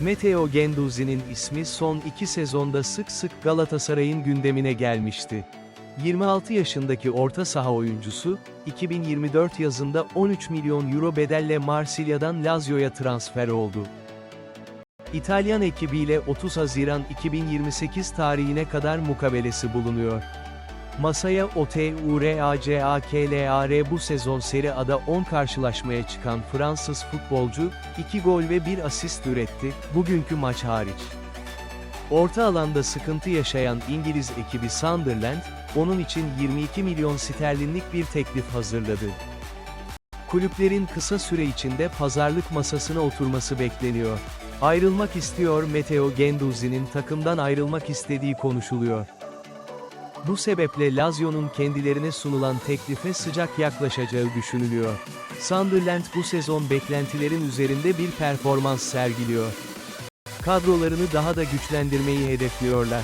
Matteo Genduzi'nin ismi son iki sezonda sık sık Galatasaray'ın gündemine gelmişti. 26 yaşındaki orta saha oyuncusu, 2024 yazında 13 milyon euro bedelle Marsilya'dan Lazio'ya transfer oldu. İtalyan ekibiyle 30 Haziran 2028 tarihine kadar mukabelesi bulunuyor. Masaya OTURACAKLAR bu sezon Serie A'da 10 karşılaşmaya çıkan Fransız futbolcu, 2 gol ve 1 asist üretti, bugünkü maç hariç. Orta alanda sıkıntı yaşayan İngiliz ekibi Sunderland, onun için 22 milyon sterlinlik bir teklif hazırladı. Kulüplerin kısa süre içinde pazarlık masasına oturması bekleniyor. Ayrılmak istiyor Matteo Genduzi'nin takımdan ayrılmak istediği konuşuluyor. Bu sebeple Lazio'nun kendilerine sunulan teklife sıcak yaklaşacağı düşünülüyor. Sunderland bu sezon beklentilerin üzerinde bir performans sergiliyor. Kadrolarını daha da güçlendirmeyi hedefliyorlar.